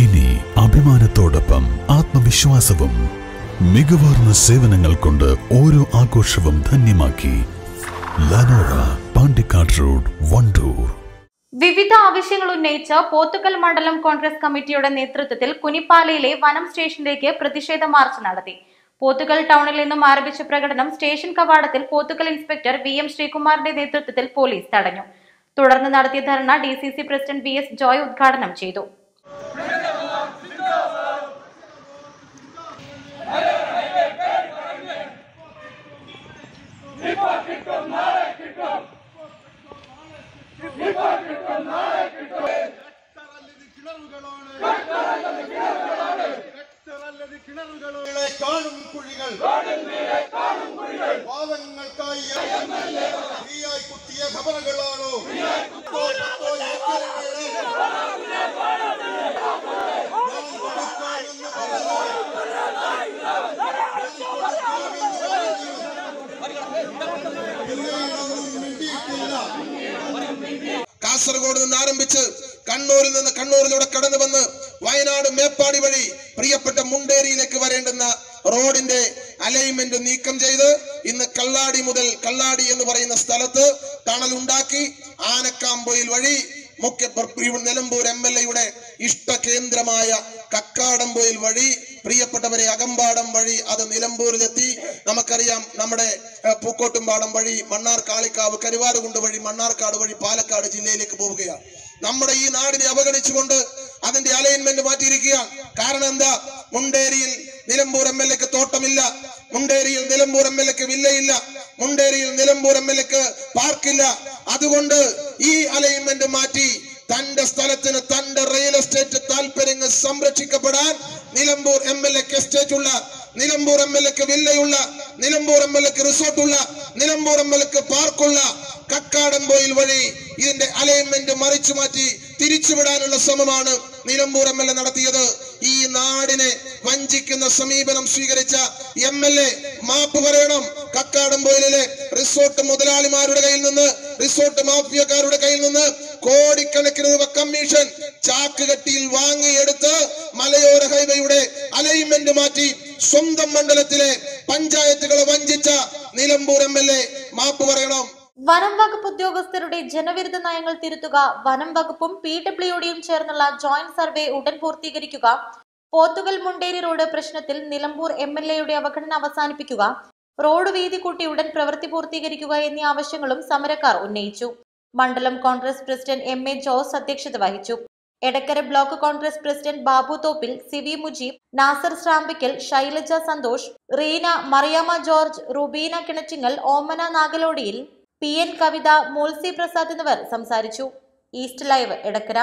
ഇനി അഭിമാനത്തോടൊപ്പം ആത്മവിശ്വാസവും മികവാർന്ന സേവനങ്ങൾ കൊണ്ട് ഓരോ ആഘോഷവും ധന്യമാക്കി ലനോറ പാണ്ടിക്കാട് റോഡ് വണ്ടൂർ. വിവിധ ആവശ്യങ്ങൾ ഉന്നയിച്ച് പോത്തുകൽ മണ്ഡലം കോൺഗ്രസ് കമ്മിറ്റിയുടെ നേതൃത്വത്തിൽ കുനിപ്പാലയിലെ വനം സ്റ്റേഷനിലേക്ക് പ്രതിഷേധ മാർച്ച് നടത്തി. പോത്തുകൽ ടൗണിൽ നിന്നും ആരംഭിച്ച പ്രകടനം സ്റ്റേഷൻ കവാടത്തിൽ പോത്തുകൽ ഇൻസ്പെക്ടർ വി എം ശ്രീകുമാറിന്റെ നേതൃത്വത്തിൽ പോലീസ് തടഞ്ഞു. തുടർന്ന് നടത്തിയ ധർണ D president V S Joy ഉദ്ഘാടനം ചെയ്തു. அல்லது கிணறுகளோடு அல்லது கிணறுகளோடு அல்லது கிணறுகளோடு காணும் குழிகள். காணும் குழிகள் பாவங்கள் காய் குத்திய கபரங்கள் കാസർഗോഡ് നിന്ന് ആരംഭിച്ച് കണ്ണൂരിൽ നിന്ന് കണ്ണൂരിലൂടെ കടന്നു വന്ന് വയനാട് മേപ്പാടി വഴി പ്രിയപ്പെട്ട മുണ്ടേരിയിലേക്ക് വരേണ്ടുന്ന റോഡിന്റെ അലൈൻമെന്റ് നീക്കം ചെയ്ത് ഇന്ന് കള്ളാടി മുതൽ കള്ളാടി എന്ന് പറയുന്ന സ്ഥലത്ത് ടണൽ ഉണ്ടാക്കി ആനക്കാമ്പൊയിൽ വഴി നിലമ്പൂർ എം എൽ എയുടെ ഇഷ്ട കേന്ദ്രമായ കക്കാടംപൊയിൽ വഴി പ്രിയപ്പെട്ടവരെ അകമ്പാടം വഴി അത് നിലമ്പൂരിലെത്തി. നമുക്കറിയാം നമ്മുടെ പൂക്കോട്ടുംപാടം വഴി മണ്ണാർ കാളിക്കാവ് കരുവാരുകുണ്ട് വഴി മണ്ണാർക്കാട് വഴി പാലക്കാട് ജില്ലയിലേക്ക് പോവുകയാണ്. നമ്മുടെ ഈ നാടിനെ അവഗണിച്ചുകൊണ്ട് അതിന്റെ അലൈൻമെന്റ് മാറ്റിയിരിക്കുക കാരണം എന്താ? മുണ്ടേരിയിൽ നിലമ്പൂർ എം എൽ എക്ക് തോട്ടമില്ല. മുണ്ടേരിയിൽ നിലമ്പൂർ എം എൽ എക്ക് വില്ലയില്ല. മുണ്ടേരിയിൽ നിലമ്പൂർ എം എൽ എക്ക് പാർക്കില്ല. അതുകൊണ്ട് ഈ അലൈൻമെന്റ് മാറ്റി തന്റെ സ്ഥലത്തിന് തന്റെ റിയൽ എസ്റ്റേറ്റ് താല്പര്യങ്ങൾ സംരക്ഷിക്കപ്പെടാൻ നിലമ്പൂർ എം എൽ എക്ക് എസ്റ്റേറ്റ് ഉള്ള നിലമ്പൂർ എം എൽ എക്ക് വില്ലയുള്ള നിലമ്പൂർ എം എൽ എക്ക് റിസോർട്ടുള്ള നിലമ്പൂർ എം എൽ എക്ക് പാർക്കുള്ള കക്കാടംപോയിൽ വഴി ഇതിന്റെ അലൈൻമെന്റ് മറിച്ചു മാറ്റി തിരിച്ചുവിടാനുള്ള ശ്രമമാണ് നിലമ്പൂർ എം എൽ എ നടത്തിയത്. ഈ നാടിനെ വഞ്ചിക്കുന്ന സമീപനം സ്വീകരിച്ച എം എൽ എ മാപ്പ് പറയണം. കക്കാടംപോയിലെ റിസോർട്ട് മുതലാളിമാരുടെ കയ്യിൽ നിന്ന് റിസോർട്ട് മാഫിയക്കാരുടെ കയ്യിൽ നിന്ന് കോടിക്കണക്കിന് രൂപ കമ്മീഷൻ ചാക്ക് കെട്ടിയിൽ വാങ്ങിയെടുത്ത് മലയോര ഹൈവേയുടെ അലൈൻമെന്റ് മാറ്റി സ്വന്തം മണ്ഡലത്തിലെ പഞ്ചായത്തുകളെ വഞ്ചിച്ച നിലമ്പൂർ എം എൽ എ മാപ്പ് പറയണം. വനം വകുപ്പ് ഉദ്യോഗസ്ഥരുടെ ജനവിരുദ്ധ നയങ്ങൾ തിരുത്തുക വനം വകുപ്പും പി ഡബ്ല്യുഡിയും ചേർന്നുള്ള ജോയിന്റ് സർവേ ഉടൻ പൂർത്തീകരിക്കുക പോത്തുകൽ മുണ്ടേരി റോഡ് പ്രശ്നത്തിൽ നിലമ്പൂർ എം എൽ എയുടെ അവഗണന അവസാനിപ്പിക്കുക റോഡ് വീതി കൂട്ടി ഉടൻ പ്രവൃത്തി പൂർത്തീകരിക്കുക എന്നീ ആവശ്യങ്ങളും സമരക്കാർ ഉന്നയിച്ചു. മണ്ഡലം Congress president M A Jose അധ്യക്ഷത വഹിച്ചു. Edakkara block Congress president Babu Thoppil C V Mujeeb Nasar Shrampikkal Shailaja Santhosh Reena Mariyama George Rubeena Kinachingal Omana Nagalodiyil P N Kavitha Molsy Prasad എന്നിവർ സംസാരിച്ചു. East live Edakkara.